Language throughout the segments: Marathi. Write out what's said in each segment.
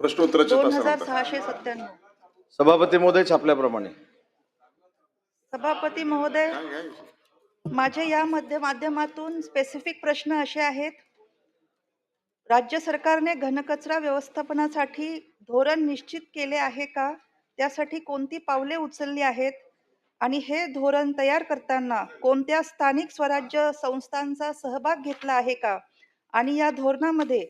प्रश्नोत्तराच्या दोन हजार तासानंतर सहाशे सत्त्याण्णव. सभापती महोदय छापल्याप्रमाणे. सभापती महोदय माझे या मध्य माध्यमातून स्पेसिफिक प्रश्न असे आहेत. राज्य सरकारने घनकचरा व्यवस्थापनासाठी धोरण निश्चित केले आहे का? त्यासाठी कोणती पावले उचलली आहेत? आणि हे धोरण तयार करताना कोणत्या स्थानिक स्वराज्य संस्थांचा सहभाग घेतला आहे का? आणि या धोरणामध्ये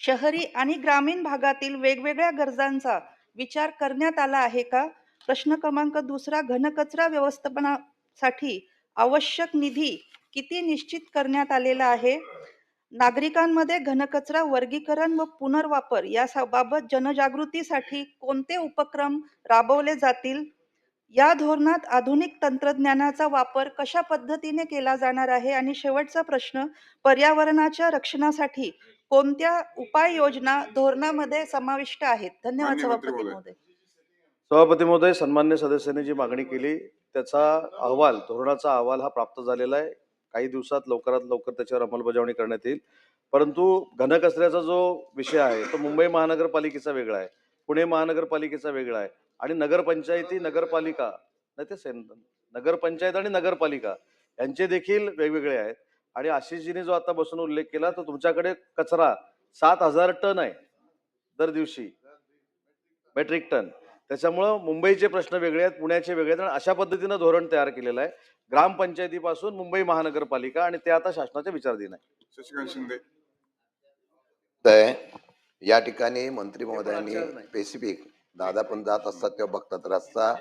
शहरी आणि ग्रामीण भागातील वेगवेगळ्या गरजांचा विचार करण्यात आला आहे का? प्रश्न क्रमांक दुसरा घनकचरा व्यवस्थापनासाठी आवश्यक निधी किती निश्चित करण्यात आलेला आहे? नागरिकांमध्ये घनकचरा वर्गीकरण व पुनर्वापर या बाबत जनजागृतीसाठी कोणते उपक्रम राबवले जातील? या धोरणात आधुनिक तंत्रज्ञानाचा वापर कशा पद्धतीने केला जाणार आहे? आणि शेवटचा प्रश्न पर्यावरणाच्या रक्षणासाठी कोणत्या उपाययोजना धोरणामध्ये समाविष्ट आहेत? धन्यवाद सभापती महोदय. महोदय. सभापती महोदय सन्मान्य सदस्यांनी जी मागणी केली त्याचा अहवाल धोरणाचा अहवाल हा प्राप्त झालेला आहे. काही दिवसात लवकरात लवकर त्याच्यावर अंमलबजावणी करण्यात येईल. परंतु घनकचऱ्याचा जो विषय आहे तो मुंबई महानगरपालिकेचा वेगळा आहे. पुणे महानगरपालिकेचा वेगळा आहे. आणि नगरपंचायती नगरपालिका नाही ते सेम नगरपंचायत आणि नगरपालिका यांचे देखील वेगवेगळे आहेत. आणि आशिषजीने जो आता बसून उल्लेख केला तर तुमच्याकडे कचरा सात हजार टन आहे दर दिवशी. मेट्रिक टन त्याच्यामुळं मुंबईचे प्रश्न वेगळे आहेत पुण्याचे वेगळे आहेत आणि अशा पद्धतीनं धोरण तयार केलेलं आहे. ग्रामपंचायतीपासून मुंबई महानगरपालिका आणि ते आता शासनाच्या विचाराधीन आहे. शशिकांत शिंदे. या ठिकाणी मंत्री महोदयांनी स्पेसिफिक दादा पण जात असतात तेव्हा बघतात. रस्ता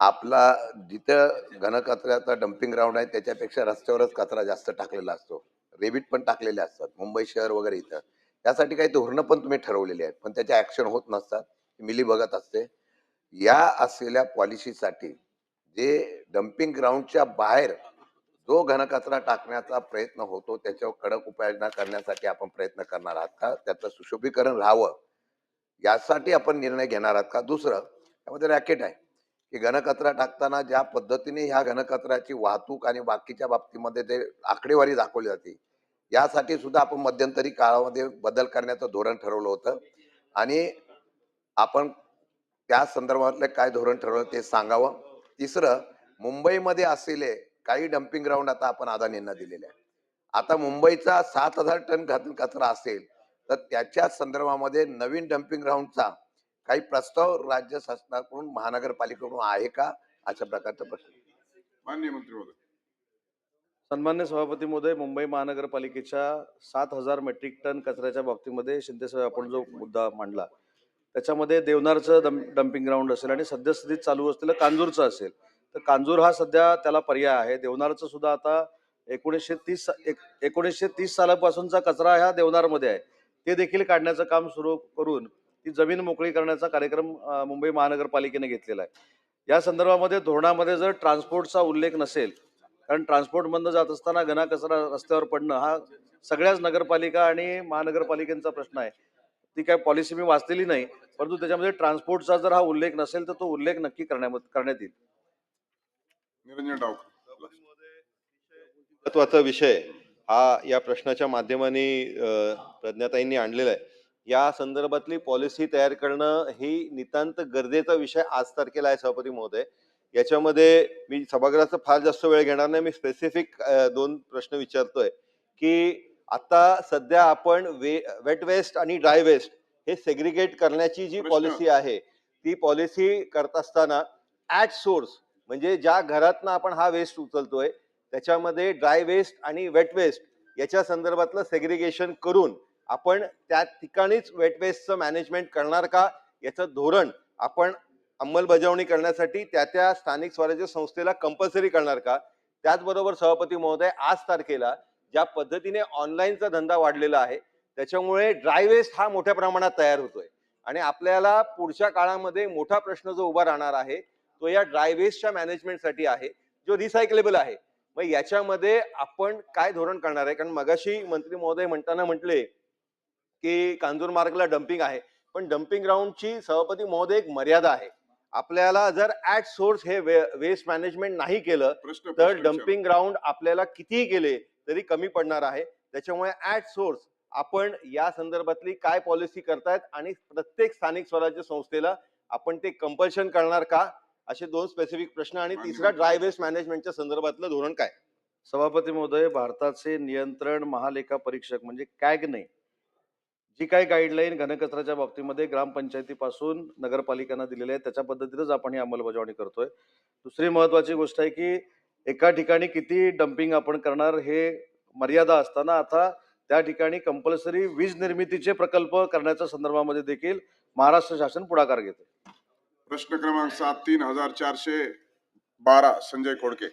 आपला जिथं घनकचऱ्याचा डम्पिंग ग्राउंड आहे त्याच्यापेक्षा रस्त्यावरच कचरा जास्त टाकलेला असतो. रेबिट पण टाकलेले असतात. मुंबई शहर वगैरे इथं. त्यासाठी काही धोरणं पण तुम्ही ठरवलेली आहेत. पण त्याच्या ऍक्शन होत नसतात. मिली बघत असते. या असलेल्या पॉलिसीसाठी जे डम्पिंग ग्राउंडच्या बाहेर जो घनकचरा टाकण्याचा प्रयत्न होतो त्याच्यावर कडक उपाययोजना करण्यासाठी आपण प्रयत्न करणार आहात का? त्याचं सुशोभीकरण राहावं. यासाठी आपण निर्णय घेणार आहात का? दुसरं त्यामध्ये रॅकेट आहे की घनकचरा टाकताना ज्या पद्धतीने ह्या घनकचऱ्याची वाहतूक आणि बाकीच्या बाबतीमध्ये ते आकडेवारी दाखवली जाते यासाठी सुद्धा आपण मध्यंतरी काळामध्ये बदल करण्याचं धोरण ठरवलं होतं. आणि आपण त्या संदर्भातलं काय धोरण ठरवलं ते सांगावं. तिसरं मुंबईमध्ये असलेले काही डम्पिंग ग्राउंड आता आपण अदानींना दिलेले आहे आता मुंबईचा सात हजार टन घातन कचरा असेल तर त्याच्या संदर्भामध्ये नवीन डम्पिंग ग्राउंडचा काही प्रस्ताव राज्य शासनाकडून महानगरपालिकेकडून आहे का? अशा प्रकारचा प्रश्न. माननीय मंत्री महोदय. सन्मान्य सभापती महोदय मुंबई महानगरपालिकेच्या सात हजार मेट्रिक टन कचऱ्याच्या बाबतीमध्ये शिंदेसाहेब आपण जो मुद्दा मांडला त्याच्यामध्ये देवनारचं डम डम्पिंग ग्राउंड असेल आणि सद्यस्थितीत चालू असलेलं कांजूरचं असेल तर कांजूर हा सध्या त्याला पर्याय आहे. देवनारचं सुद्धा आता एकोणीसशे तीस एक एकोणीसशे तीस सालापासूनचा कचरा ह्या देवनारमध्ये आहे. ते देखील काढण्याचं काम सुरू करून ती जमीन मोकळी करण्याचा कार्यक्रम मुंबई महानगरपालिकेने घेतलेला आहे. या संदर्भामध्ये धोरणामध्ये जर ट्रान्सपोर्टचा उल्लेख नसेल कारण ट्रान्सपोर्टमधनं जात असताना घना कचरा रस्त्यावर पडणं हा सगळ्याच नगरपालिका आणि महानगरपालिकेचा प्रश्न आहे. ती काय पॉलिसी मी वाचलेली नाही परंतु त्याच्यामध्ये ट्रान्सपोर्टचा जर हा उल्लेख नसेल तर तो उल्लेख नक्की करण्यात करण्यात येईल. महत्त्वाचा विषय हा या प्रश्नाच्या माध्यमाने प्रज्ञाताईंनी आणलेला आहे. या संदर्भातली पॉलिसी तयार करणं ही नितांत गरजेचा विषय आज तारखेला आहे सभापती महोदय. याच्यामध्ये मी सभागृहाचा फार जास्त वेळ घेणार नाही. मी स्पेसिफिक दोन प्रश्न विचारतोय की आता सध्या आपण वे वेट वेस्ट आणि ड्राय वेस्ट हे सेग्रिगेट करण्याची जी पॉलिसी आहे ती पॉलिसी करत असताना ऍट सोर्स म्हणजे ज्या घरातनं आपण हा वेस्ट उचलतोय त्याच्यामध्ये ड्राय वेस्ट आणि वेट वेस्ट याच्या संदर्भातलं सेग्रिगेशन करून आपण त्या ठिकाणीच वेट वेस्टचं मॅनेजमेंट करणार का? याचं धोरण आपण अंमलबजावणी करण्यासाठी त्या त्या स्थानिक स्वराज्य संस्थेला कंपल्सरी करणार का? त्याचबरोबर सभापती महोदय आज तारखेला ज्या पद्धतीने ऑनलाईनचा धंदा वाढलेला आहे त्याच्यामुळे ड्राय वेस्ट हा मोठ्या प्रमाणात तयार होतोय. आणि आपल्याला पुढच्या काळामध्ये मोठा प्रश्न जो उभा राहणार आहे तो या ड्राय वेस्टच्या मॅनेजमेंटसाठी आहे जो रिसायकलेबल आहे. मग याच्यामध्ये आपण काय धोरण करणार आहे? कारण मगाशी मंत्री महोदय म्हणताना म्हटले की कांजूर मार्गला डम्पिंग आहे. पण डम्पिंग ग्राउंडची सभापती महोदय एक मर्यादा आहे. आपल्याला जर ऍट सोर्स हे वेस्ट मॅनेजमेंट नाही केलं तर. डम्पिंग ग्राउंड आपल्याला कितीही केले तरी कमी पडणार आहे. त्याच्यामुळे ऍट सोर्स आपण या संदर्भातली काय पॉलिसी करतायत आणि प्रत्येक स्थानिक स्वराज्य संस्थेला आपण ते कंपल्शन करणार का? असे दोन स्पेसिफिक प्रश्न आणि तिसरा ड्राय वेस्ट मॅनेजमेंटच्या संदर्भातलं धोरण काय? सभापती महोदय भारताचे नियंत्रण महालेखा परीक्षक म्हणजे कॅगने जी काही गाईडलाईन घनकचऱ्याच्या बाबतीमध्ये ग्रामपंचायतीपासून नगरपालिकांना दिलेल्या आहेत त्याच्या पद्धतीनेच आपण ही अंमलबजावणी करतोय. दुसरी महत्वाची गोष्ट आहे की एका ठिकाणी किती डम्पिंग आपण करणार हे मर्यादा असताना आता त्या ठिकाणी कंपल्सरी वीज निर्मितीचे प्रकल्प करण्याच्या संदर्भामध्ये देखील महाराष्ट्र शासन पुढाकार घेते प्रश्न क्रमांक सात तीन हजार चारशे बारा संजय खोडके